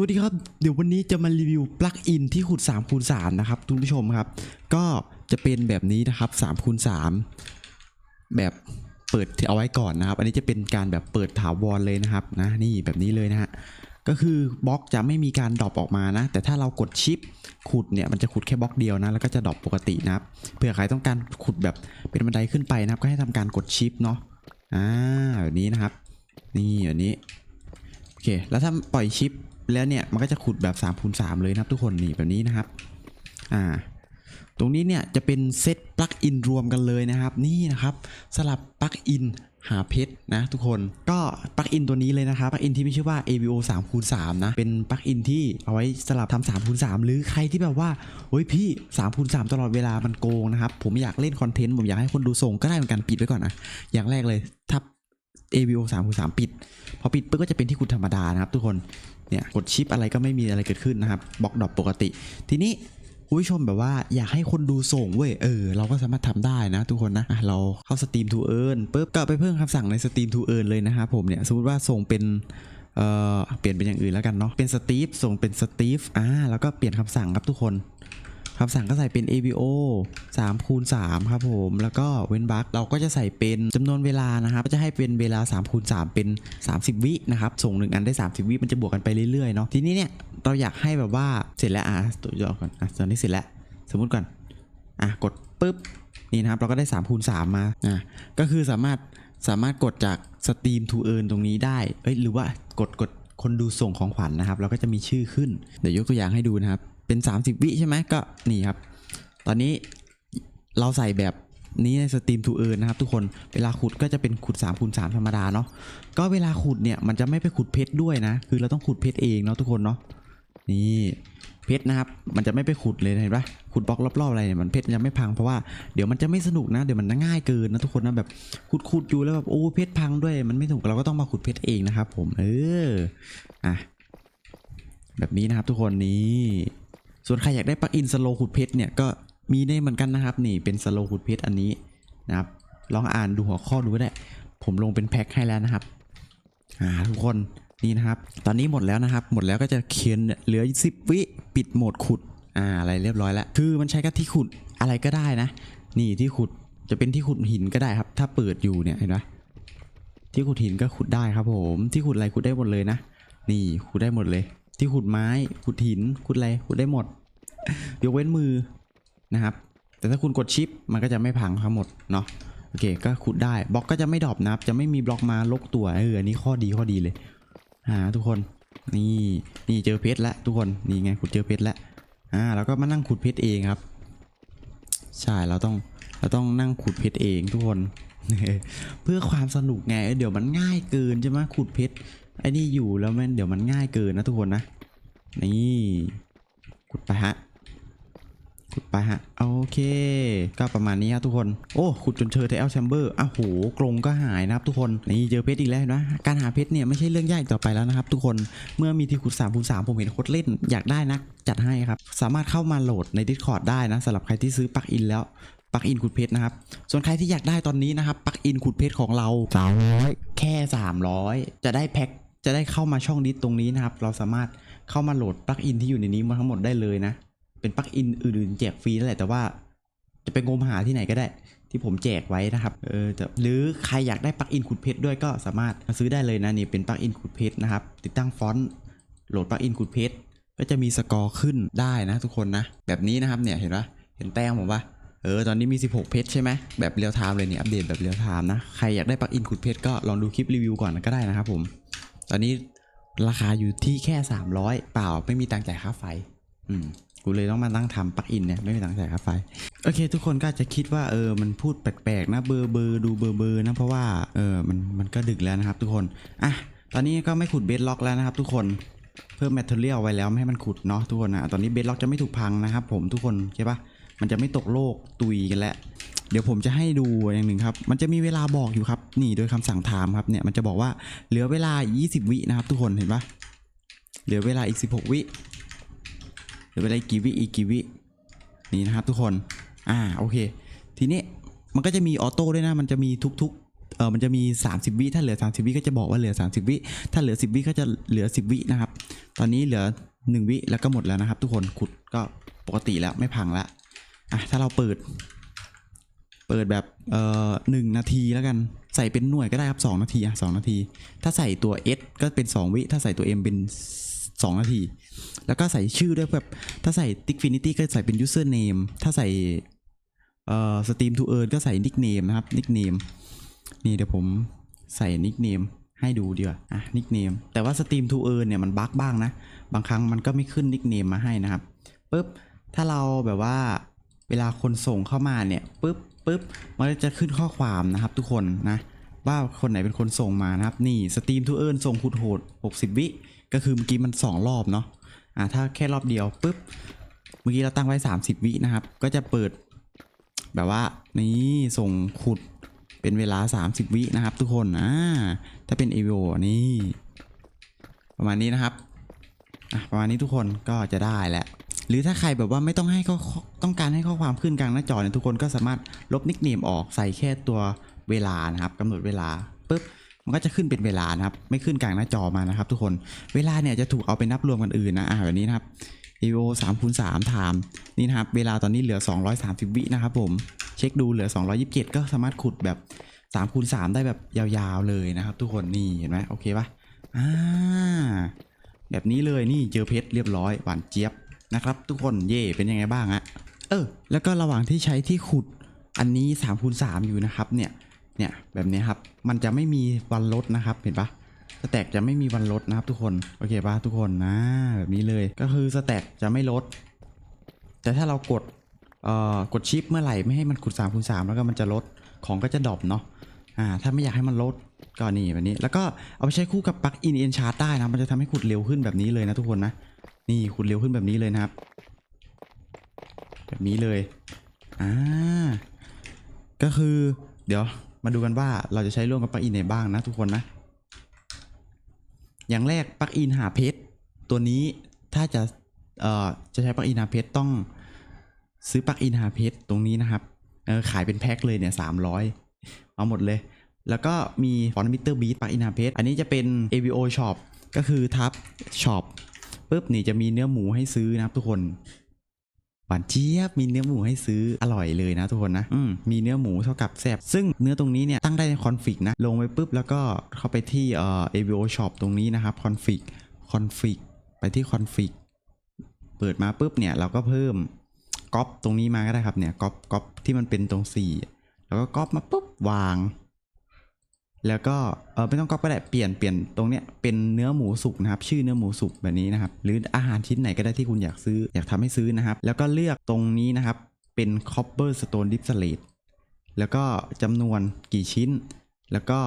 วัสดีครับ เดี๋ยววันนี้จะมารีวิวปลั๊กอินที่ขุด3คูณ3นะครับทุกผู้ชมครับ ก็จะเป็นแบบนี้นะครับ3คูณ3แบบเปิดเอาไว้ก่อนนะครับ อันนี้จะเป็นการแบบเปิดถาวรเลยนะครับนะนี่แบบนี้เลยนะฮะก็คือบล็อกจะไม่มีการดรอปออกมานะ แต่ถ้าเรากดชิปขุดเนี่ยมันจะขุดแค่บล็อกเดียวนะแล้วก็จะดรอปปกตินะครับเผื่อใครต้องการขุดแบบเป็นบันไดขึ้นไปนะครับ ก็ให้ทำการกดชิปเนาะอ่าแบบนี้นะครับ นี่แบบนี้โอเคแล้วถ้าปล่อยชิป แล้วเนี่ยมันก็จะขุดแบบ3คูณ3เลยนะครับทุกคนนี่แบบนี้นะครับอ่าตรงนี้เนี่ยจะเป็นเซตปลั๊กอินรวมกันเลยนะครับ นี่นะครับสลับปลั๊กอินหาเพชรนะทุกคนก็ปลั๊กอินตัวนี้เลยนะครับปลั๊กอินที่มีชื่อว่า AVO 3คูณ3นะเป็นปลั๊กอินที่เอาไว้สลับทำ3คูณ3หรือใครที่แบบว่าเฮ้ยพี่3คูณ3ตลอดเวลามันโกงนะครับ ผมอยากเล่นคอนเทนต์ผมอยากให้คนดูส่งก็ได้เหมือนกันปิดไว้ก่อนนะอย่างแรกเลยถ้า AVO 3คูณ3ปิด พอปิดปุ๊บก็จะเป็นที่ขุดธรรมดานะครับทุกคน เนี่ยกดชิปอะไรก็ไม่มีอะไรเกิดขึ้นนะครับบล็อกดรอปปกติ ทีนี้คุณผู้ชมแบบว่าอยากให้คนดูส่งเว้ยเออเราก็สามารถทำได้นะ ทุกคนนะะเราเข้า Steam to Earn ปุ๊บก็ไปเพิ่มคำสั่งใน Steam to Earn เลยนะครับผมเนี่ยสมมติว่าส่งเป็นเอ่อเปลี่ยนเป็นอย่างอื่นแล้วกันเนาะเป็นสตีฟส่งเป็นสตีฟอ่าแล้วก็เปลี่ยนคำสั่งครับทุกคน คำสั่งก็ใส่เป็น AVO 3คูณ3ครับผมแล้วก็เว้นบั๊กเราก็จะใส่เป็นจำนวนเวลานะครับจะให้เป็นเวลา3คูณ3เป็น 30 วินะครับส่งหนึ่งอันได้ 30 วิมันจะบวกกันไปเรื่อยๆเนาะทีนี้เนี่ยเราอยากให้แบบว่าเสร็จแล้วอะตัวย่อก่อนอะตอนนี้เสร็จแล้วสมมุติก่อนอะกดปุ๊บนี่นะครับเราก็ได้3คูณ3มาอะก็คือสามารถสามารถกดจาก Steam to Earn ตรงนี้ได้เอ้ยหรือว่ากดกดคนดูส่งของขวัญนะครับ เราก็จะมีชื่อขึ้นเดี๋ยวยกตัวอย่างให้ดูนะครับ เป็น 30 วิใช่ไหมก็นี่ครับ ตอนนี้เราใส่แบบนี้ใน Steam to Earn นะครับทุกคนเวลาขุดก็จะเป็นขุด3คูณ3ธรรมดาเนาะก็เวลาขุดเนี่ยมันจะไม่ไปขุดเพชรด้วยนะ คือเราต้องขุดเพชรเองเนาะทุกคนเนาะนี่เพชรนะครับ มันจะไม่ไปขุดเลยเห็นปะขุดบล็อกรอบๆอะไรเนี่ยมันเพชรจะไม่พังเพราะว่าเดี๋ยวมันจะไม่สนุกนะ เดี๋ยวมันง่ายเกินนะทุกคนนะแบบขุดขุดอยู่แล้วแบบโอ้เพชรพังด้วยมันไม่ถูกเราก็ต้องมาขุดเพชรเองนะครับ ผมเอออะแบบนี้นะครับทุกคนนี่ ส่วนใครอยากได้ปลั๊กอินสโลขุดเพชรเนี่ยก็มีได้เหมือนกันนะครับนี่เป็นสโลขุดเพชรอันนี้นะครับลองอ่านดูหัวข้อดูก็ได้ ผมลงเป็นแพ็คให้แล้วนะครับอ่าทุกคนนี่นะครับ ตอนนี้หมดแล้วนะครับ หมดแล้วก็จะเขียนเหลือ 10 วิปิดโหมดขุดอ่าอะไรเรียบร้อยแล้ว คือมันใช้กับที่ขุดอะไรก็ได้นะ นี่ที่ขุดจะเป็นที่ขุดหินก็ได้ครับ ถ้าเปิดอยู่เนี่ยเห็นไหมที่ขุดหินก็ขุดได้ครับผม ที่ขุดอะไรขุดได้หมดเลยนะ นี่ขุดได้หมดเลย ที่ขุดไม้ขุดหินขุดอะไรขุดได้หมด ยกเว้นมือนะครับ แต่ถ้าคุณกดชิปมันก็จะไม่พังทั้งหมดเนาะโอเคก็ขุดได้บล็อกก็จะไม่ดรอปนะครับ จะไม่มีบล็อกมาลกตัวเอออันนี้ข้อดีข้อดีเลยอ่าทุกคนนี่นี่เจอเพชรแล้วทุกคนนี่ไงขุดเจอเพชรแล้วอ่าแล้วก็มานั่งขุดเพชรเองครับ ใช่เราต้องเราต้องนั่งขุดเพชรเองทุกคน เพื่อความสนุกไงเออเดี๋ยวมันง่ายเกินใช่ไหมขุดเพชร ไอ้นี่อยู่แล้วมันเดี๋ยวมันง่ายเกินนะทุกคนนะ นี่ขุดไปฮะขุดไปฮะ โอเค ก็ประมาณนี้ครับทุกคน โอ้ ขุดจนเจอเทลแชมเบอร์อ้าวโหกรงก็หายนะครับทุกคน นี่เจอเพชรอีกแล้วนะ การหาเพชรเนี่ยไม่ใช่เรื่องยากต่อไปแล้วนะครับทุกคน เมื่อมีที่ขุด3คูณ3ผมเห็นโคตรเล่นอยากได้นะจัดให้ครับ สามารถเข้ามาโหลดใน Discord ได้นะสำหรับใครที่ซื้อปักอินแล้วปักอินขุดเพชรนะครับ ส่วนใครที่อยากได้ตอนนี้นะครับปักอินขุดเพชรของเรา300แค่ 300 จะได้แพ็ค จะได้เข้ามาช่องดิสตรงนี้นะครับ เราสามารถเข้ามาโหลดปลั๊กอินที่อยู่ในนี้มาทั้งหมดได้เลยนะ เป็นปลั๊กอินอื่นๆแจกฟรีนั่นแหละแต่ว่า จะไปงมหาที่ไหนก็ได้ ที่ผมแจกไว้นะครับ เออแต่หรือใครอยากได้ปลั๊กอินขุดเพชรด้วยก็สามารถมาซื้อได้เลยนะนี่เป็นปลั๊กอินขุดเพชรนะครับ ติดตั้งฟอนต์โหลดปลั๊กอินขุดเพชรก็จะมีสกอร์ขึ้นได้นะทุกคนนะ แบบนี้นะครับเนี่ยเห็นปะเห็นแต้มผมปะเออตอนนี้มี 16 เพชรใช่ไหมแบบเรียลไทม์เลยเนี่ยอัปเดตแบบเรียลไทม์นะ ใครอยากได้ปลั๊กอินขุดเพชรก็ลองดูคลิปรีวิวก่อนก็ได้นะครับผม ตอนนี้ราคาอยู่ที่แค่ 300 เปล่าไม่มีตังค์จ่ายค่าไฟ อืมกูเลยต้องมานั่งทำปลั๊กอินเนี่ยไม่มีตังค์จ่ายค่าไฟ โอเค ทุกคนก็จจะคิดว่าเออมันพูดแปลกๆนะเบอร์เบอร์ดูเบอร์เบอร์นะเพราะว่าเออมันมันก็ดึกแล้วนะครับ ทุกคนอะตอนนี้ก็ไม่ขุดเบสล็อกแล้วนะครับ ทุกคนเพิ่มแมทเทอเรียลไว้แล้วไม่ให้มันขุดเนาะทุกคนนะตอนนี้เบสล็อกจะไม่ถูกพังนะครับผมทุกคนใช่ปะมันจะไม่ตกโลกตุยกันแล้ว เดี๋ยวผมจะให้ดูอย่างหนึ่งครับ มันจะมีเวลาบอกอยู่ครับ นี่โดยคำสั่งไทม์ครับเนี่ยมันจะบอกว่าเหลือเวลา 20 วินะครับ ทุกคนเห็นปะเหลือเวลาอีก 16 วิเหลือเวลากี่วิอีกกี่วินี่นะครับ ทุกคนอ่าโอเค ทีนี้มันก็จะมีออโต้ด้วยนะ มันจะมีทุกๆเออมันจะมี 30 วิถ้าเหลือ 30 วิก็จะบอกว่าเหลือ 30 วิถ้าเหลือ 10 วิก็จะเหลือ 10 วินะครับ ตอนนี้เหลือหนึ่งวิแล้วก็หมดแล้วนะครับ ทุกคนขุดก็ปกติแล้วไม่พังละอะถ้าเราเปิด เปิดแบบเอ่อหนึ่งนาทีแล้วกันใส่เป็นหน่วยก็ได้ครับสองนาทีอะสองนาที ถ้าใส่ตัว S ก็เป็น 2 วิ ถ้าใส่ตัว M เป็น 2 นาที แล้วก็ใส่ชื่อด้วยแบบถ้าใส่ Tickfinity ก็ใส่เป็น username ถ้าใส่เอ่อ Steam to Earn ก็ใส่ nickname นะครับ nickname นี่เดี๋ยวผมใส่ nickname ให้ดูดีกว่าอะ nickname แต่ว่า Steam to Earn เนี่ยมันบั๊กบ้างนะ บางครั้งมันก็ไม่ขึ้น nickname มาให้นะครับปุ๊บถ้าเราแบบว่า เวลาคนส่งเข้ามาเนี่ยปุ๊บปุ๊บมันจะขึ้นข้อความนะครับ ทุกคนนะว่าคนไหนเป็นคนส่งมานะครับ นี่สตรีมทูเอิร์นส่งขุดโหด60 วิ ก็คือเมื่อกี้มัน 2 รอบเนาะอ่าถ้าแค่รอบเดียวปุ๊บเมื่อกี้เราตั้งไว้ 30 วินะครับ ก็จะเปิด แบบว่านี่ส่งขุดเป็นเวลา 30 วินะครับ ทุกคนอ่าถ้าเป็น e v o นี่ ประมาณนี้นะครับอะประมาณนี้ทุกคนก็จะได้แหละ หรือถ้าใครแบบว่าไม่ต้องให้เข้อต้องการให้ข้อความขึ้นกลางหน้าจอเนี่ยทุกคนก็สามารถลบนิกเนมออกใส่แค่ตัวเวลานะครับกำหนดเวลาปุ๊บมันก็จะขึ้นเป็นเวลานะครับ ไม่ขึ้นกลางหน้าจอมานะครับ ทุกคนเวลาเนี่ยจะถูกเอาไปนับรวมกันอื่นนะอ่าแบบนี้นะครับ EVO 3คูณ3 time นี่นะครับ เวลาตอนนี้เหลือ 230 วินะครับผมเช็คดูเหลือ 227 ก็สามารถขุดแบบ3คูณ3ได้แบบยาวๆเลยนะครับ ทุกคนนี่เห็นไหมโอเคป่ะอ่าแบบนี้เลยนี่เจอเพชรเรียบร้อยหวานเจี๊ยบ นะครับ ทุกคนเย่เป็นยังไงบ้างอะเออ แล้วก็ระหว่างที่ใช้ที่ขุดอันนี้3คูณ3อยู่นะครับ เนี่ยเนี่ยแบบนี้ครับมันจะไม่มีวันลดนะครับเห็นปะสแต็กจะไม่มีวันลดนะครับ ทุกคนโอเคปะทุกคนนะแบบนี้เลยก็คือสแต็กจะไม่ลด แต่ถ้าเรากดเอ่อกดชิปเมื่อไหร่ไม่ให้มันขุด3คูณ3แล้วก็มันจะลดของก็จะดรอปเนาะอ่าถ้าไม่อยากให้มันลดก็นี่แบบนี้ แล้วก็เอาไปใช้คู่กับปลั๊กอินเอ็นชาร์ได้นะมันจะทำให้ขุดเร็วขึ้นแบบนี้เลยนะทุกคนนะ นี่ขุดเร็วขึ้นแบบนี้เลยนะครับ แบบนี้เลย อ่า ก็คือ เดี๋ยวมาดูกันว่าเราจะใช้ร่วมกับปลั๊กอินไหนบ้างนะทุกคนนะ อย่างแรกปลั๊กอินหาเพชรตัวนี้ถ้าจะ เอ่อ จะใช้ปลั๊กอินหาเพชรต้องซื้อปลั๊กอินหาเพชรตรงนี้นะครับ เออขายเป็นแพ็คเลยเนี่ยสามร้อยเอาหมดเลย แล้วก็มีฟอนต์มิเตอร์บีทปลั๊กอินหาเพชรอันนี้จะเป็น AVO Shop ก็คือทับ Shop ปุ๊ ปุ๊บนี่จะมีเนื้อหมูให้ซื้อนะครับทุกคนหวานเจี๊ยบมีเนื้อหมูให้ซื้ออร่อยเลยนะทุกคนนะอืมมีเนื้อหมูเท่ากับแซบซึ่งเนื้อตรงนี้เนี่ยตั้งได้ในคอนฟิกนะ ลงไปปุ๊บแล้วก็เข้าไปที่เอ่อ AVO Shop ตรงนี้นะครับคอนฟิกคอนฟิกไปที่คอนฟิกเปิดมาปุ๊บเนี่ยเราก็เพิ่มก๊อปตรงนี้มาก็ได้ครับเนี่ยก๊อปก๊อปที่มันเป็นตรงสี่แล้วก็ก๊อปมาปุ๊บวาง แล้วก็เออไม่ต้องก๊อปก็ได้เปลี่ยนเปลี่ยนตรงเนี้ยเป็นเนื้อหมูสุกนะครับ ชื่อเนื้อหมูสุกแบบนี้นะครับ หรืออาหารชิ้นไหนก็ได้ที่คุณอยากซื้ออยากทำให้ซื้อนะครับ แล้วก็เลือกตรงนี้นะครับ เป็น copper stone dipslate แล้วก็จำนวนกี่ชิ้น แล้วก็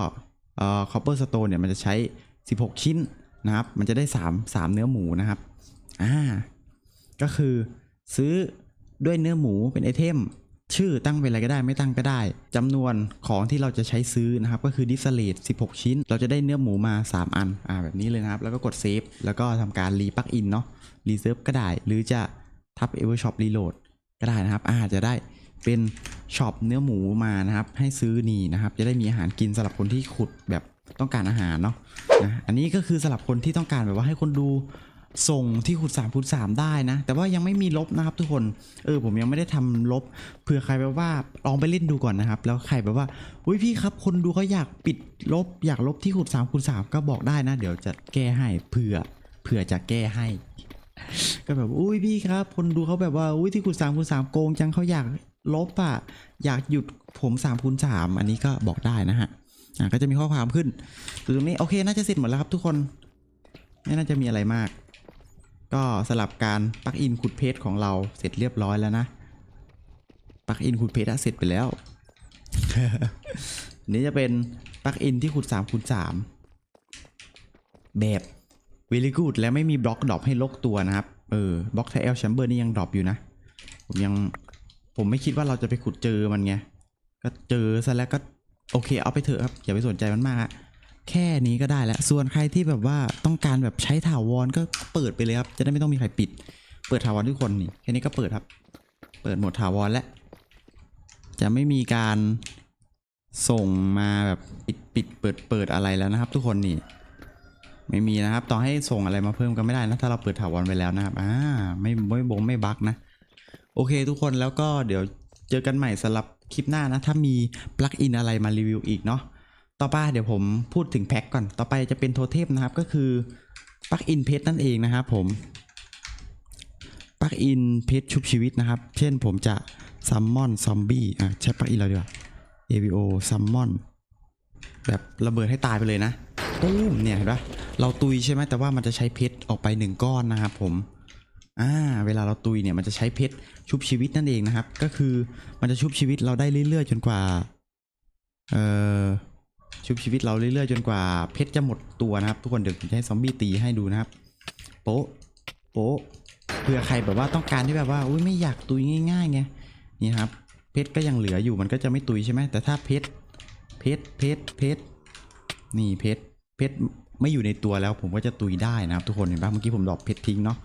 เอ่อ copper stone เนี่ยมันจะใช้ 16 ชิ้นนะครับ มันจะได้ 3 3 เนื้อหมูนะครับอ่าก็คือซื้อด้วยเนื้อหมูเป็นไอเทม ชื่อตั้งเป็นอะไรก็ได้ไม่ตั้งก็ได้จำนวนของที่เราจะใช้ซื้อนะครับ ก็คือดิสเลต16 ชิ้น เราจะได้เนื้อหมูมา 3 อันอ่าแบบนี้เลยนะครับ แล้วก็กดเซฟแล้วก็ทำการรีปักอินเนาะรีเซิร์ฟก็ได้ หรือจะทับเอเวอร์ช็อปรีโหลดก็ได้นะครับอาจะได้เป็นช็อปเนื้อหมูมานะครับ ให้ซื้อนี่นะครับ จะได้มีอาหารกินสำหรับคนที่ขุดแบบต้องการอาหารเนาะนะอันนี้ก็คือสำหรับคนที่ต้องการแบบว่าให้คนดู ส่งที่ขุด3ขุด3ได้นะ แต่ว่ายังไม่มีลบนะครับทุกคน เออผมยังไม่ได้ทำลบ เผื่อใครแบบว่าลองไปเล่นดูก่อนนะครับ แล้วใครแบบว่าอุ้ยพี่ครับ คนดูเขาอยากปิดลบ อยากลบที่ขุด3ขุด3ก็บอกได้นะ เดี๋ยวจะแก้ให้เผื่อเผื่อจะแก้ให้ ก็แบบอุ้ยพี่ครับ คนดูเขาแบบว่าอุ้ยที่ขุด3ขุด3โกงจังเขาอยากลบอะอยากหยุดผม3คูณ3อันนี้ก็บอกได้นะฮะอะก็จะมีข้อความขึ้นตรงนี้โอเคน่าจะเสร็จหมดแล้วครับทุกคนไม่น่าจะมีอะไรมาก ก็สลับการปลักอินขุดเพจของเราเสร็จเรียบร้อยแล้วนะปลักอินขุดเพจอะเสร็จไปแล้วอันนี้จะเป็นปลักอินที่ขุด3คูณ3แบบ very good และไม่มีบล็อกดรอปให้ลกตัวนะครับ เออบล็อกไทเอลแชมเบอร์นี่ยังดรอปอยู่นะ ผมยังผมไม่คิดว่าเราจะไปขุดเจอมันไง ก็เจอซะแล้วก็โอเคเอาไปเถอะครับ อย่าไปสนใจมันมากฮะ แค่นี้ก็ได้แล้ว ส่วนใครที่แบบว่าต้องการแบบใช้ถาวรก็เปิดไปเลยครับ จะได้ไม่ต้องมีใครปิด เปิดถาวรทุกคนนี่ แค่นี้ก็เปิดครับ เปิดหมดถาวรแล้ว จะไม่มีการส่งมาแบบปิดปิดเปิดเปิดอะไรแล้วนะครับ ทุกคนนี่ ไม่มีนะครับ ต่อให้ส่งอะไรมาเพิ่มก็ไม่ได้นะ ถ้าเราเปิดถาวรไปแล้วนะครับ อ่า ไม่ไม่บงไม่บักนะ โอเคทุกคนแล้วก็เดี๋ยวเจอกันใหม่สำหรับคลิปหน้านะ ถ้ามีปลั๊กอินอะไรมารีวิวอีกเนาะ ต่อไปเดี๋ยวผมพูดถึงแพ็กก่อน ต่อไปจะเป็นโทเทมนะครับ ก็คือปลั๊กอินเพชรนั่นเองนะครับผมปลั๊กอินเพชรชุบชีวิตนะครับ เช่นผมจะซัมมอนซอมบี้อะใช้ปลั๊กอินเราดีกว่า AVO ซัมมอนแบบระเบิดให้ตายไปเลยนะตู้มเนี่ยเห็นปะเราตุยใช่ไหมแต่ว่ามันจะใช้เพชรออกไปหนึ่งก้อนนะครับผมอ่าเวลาเราตุยเนี่ยมันจะใช้เพชรชุบชีวิตนั่นเองนะครับ ก็คือมันจะชุบชีวิตเราได้เรื่อยๆ จนกว่าเอ่อ ชุบชีวิตเราเรื่อยๆ จนกว่าเพชรจะหมดตัวนะครับ ทุกคนเดี๋ยวผมจะให้ซอมบี้ตีให้ดูนะครับ โป๊ะโป๊ะเผื่อใครแบบว่าต้องการที่แบบว่าอุ้ยไม่อยากตุยง่ายๆไงนี่ครับ เพชรก็ยังเหลืออยู่มันก็จะไม่ตุยใช่ไหมแต่ถ้าเพชรเพชรเพชรเพชรนี่เพชรเพชรไม่อยู่ในตัวแล้วผมก็จะตุยได้นะครับ ทุกคนเห็นปะเมื่อกี้ผมดรอกเพชรทิ้งเนาะ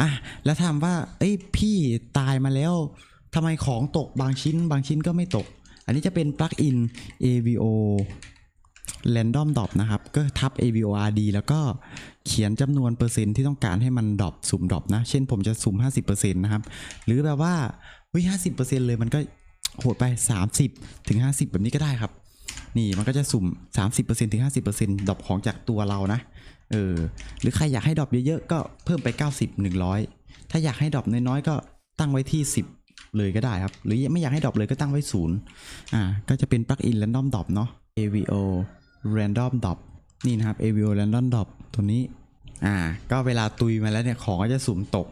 อะแล้วถามว่า เอ้ยพี่ตายมาแล้วทำไมของตกบางชิ้น บางชิ้นก็ไม่ตก อันนี้จะเป็นปลั๊กอิน AVO Random Drop นะครับ ก็ทับ AVORD แล้วก็เขียนจำนวนเปอร์เซ็นต์ที่ต้องการให้มันดรอปสุ่มดรอปนะ เช่นผมจะสุ่ม 50%นะครับ หรือแบบว่าเฮ้ย50%เลยมันก็โหดไป 30ถึง50 แบบนี้ก็ได้ครับ นี่มันก็จะสุ่ม 30%ถึง 50%ดรอปของจากตัวเรานะ เออ หรือใครอยากให้ดรอปเยอะๆ ก็เพิ่มไป 90 100 ถ้าอยากให้ดรอปน้อยๆ ก็ตั้งไว้ที่ 10 เลยก็ได้ครับ หรือไม่อยากให้ดรอปเลยก็ตั้งไว้ศูนย์อ่า ก็จะเป็นปลั๊กอิน random drop เนาะ AVO random drop นี่นะครับ AVO random drop ตัวนี้ อ่า ก็เวลาตุยมาแล้วเนี่ยของก็จะสุ่มตก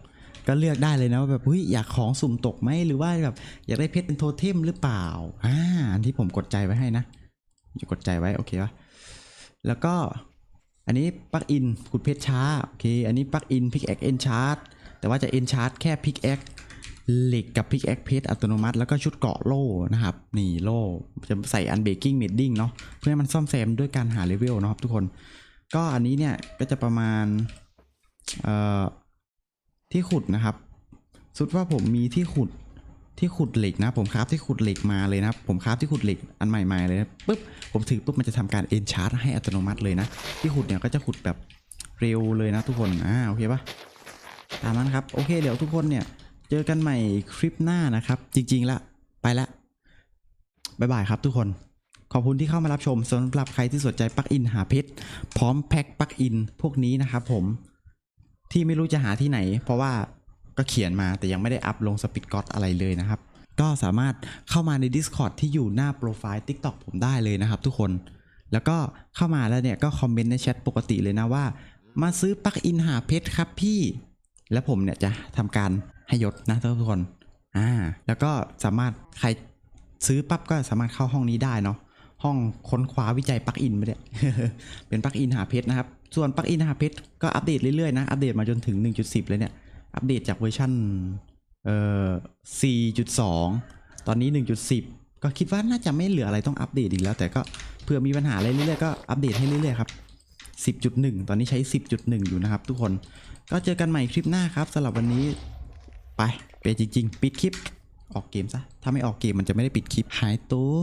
ก็เลือกได้เลยนะว่าแบบเฮ้ยอยากของสุ่มตกไหมหรือว่าแบบอยากได้เพชรเป็นโทเทมหรือเปล่า อ่า อันที่ผมกดใจไว้ให้นะจะกดใจไว้โอเคปะแล้วก็อันนี้ปลั๊กอินขุดเพชรช้าโอเค อันนี้ปลั๊กอินพิกแอคเอนชาร์ดแต่ว่าจะเอนชาร์ดแค่พิกแอค เหล็กกับพิกแอคเพชรอัตโนมัติ แล้วก็ชุดเกาะโล่นะครับ นี่โล่จะใส่อันเบกกิ้งเมดดิ้งเนาะเพื่อให้มันซ่อมแซมด้วยการหาเลเวลนะครับทุกคน ก็อันนี้เนี่ยก็จะประมาณเอ่อที่ขุดนะครับสุดว่าผมมีที่ขุดที่ขุดเหล็กนะ ผมคราฟที่ขุดเหล็กมาเลยนะผมคราฟที่ขุดเหล็กอันใหม่ๆเลยนะปุ๊บผมถือปุ๊บมันจะทำการเอนชาร์ดให้อัตโนมัติเลยนะ ที่ขุดเนี่ยก็จะขุดแบบเร็วเลยนะทุกคนอ่าโอเคปะตามนั้นครับโอเคเดี๋ยวทุกคนเนี่ย เจอกันใหม่คลิปหน้านะครับ จริง ๆ ละ ไปละบายบายครับทุกคน ขอบคุณที่เข้ามารับชมสำหรับใครที่สนใจปลั๊กอินหาเพชรพร้อมแพ็คปลั๊กอินพวกนี้นะครับผมที่ไม่รู้จะหาที่ไหน เพราะว่าก็เขียนมาแต่ยังไม่ได้อัพลงสปิดก็อตอะไรเลยนะครับ ก็สามารถเข้ามาใน Discord ที่อยู่หน้าโปรไฟล์ TikTok ผมได้เลยนะครับทุกคนแล้วก็เข้ามาแล้วเนี่ยก็คอมเมนต์ในแชทปกติเลยนะว่า มาซื้อปลั๊กอินหาเพชรครับพี่ แล้วผมเนี่ยจะทำการ ให้ยศนะทุกคนอ่าแล้วก็สามารถใครซื้อปั๊บก็สามารถเข้าห้องนี้ได้เนาะห้องค้นคว้าวิจัยปลั๊กอินไปเนี่ยเป็นปลั๊กอินหาเพชรนะครับ ส่วนปลั๊กอินหาเพชรก็อัปเดตเรื่อยๆนะ อัปเดตมาจนถึง 1.10 เลยเนี่ย อัปเดตจากเวอร์ชันเอ่อ 4.2 ตอนนี้ 1.10 ก็คิดว่าน่าจะไม่เหลืออะไรต้องอัปเดตอีกแล้ว แต่ก็เผื่อมีปัญหาอะไรเรื่อยๆก็อัปเดตให้เรื่อยๆครับ 10.1 ตอนนี้ใช้ 10.1 อยู่นะครับทุกคน ก็เจอกันใหม่คลิปหน้าครับสำหรับวันนี้ ไปไปจริง ๆ ปิดคลิป ออกเกมซะ ถ้าไม่ออกเกมมันจะไม่ได้ปิดคลิป หายตัว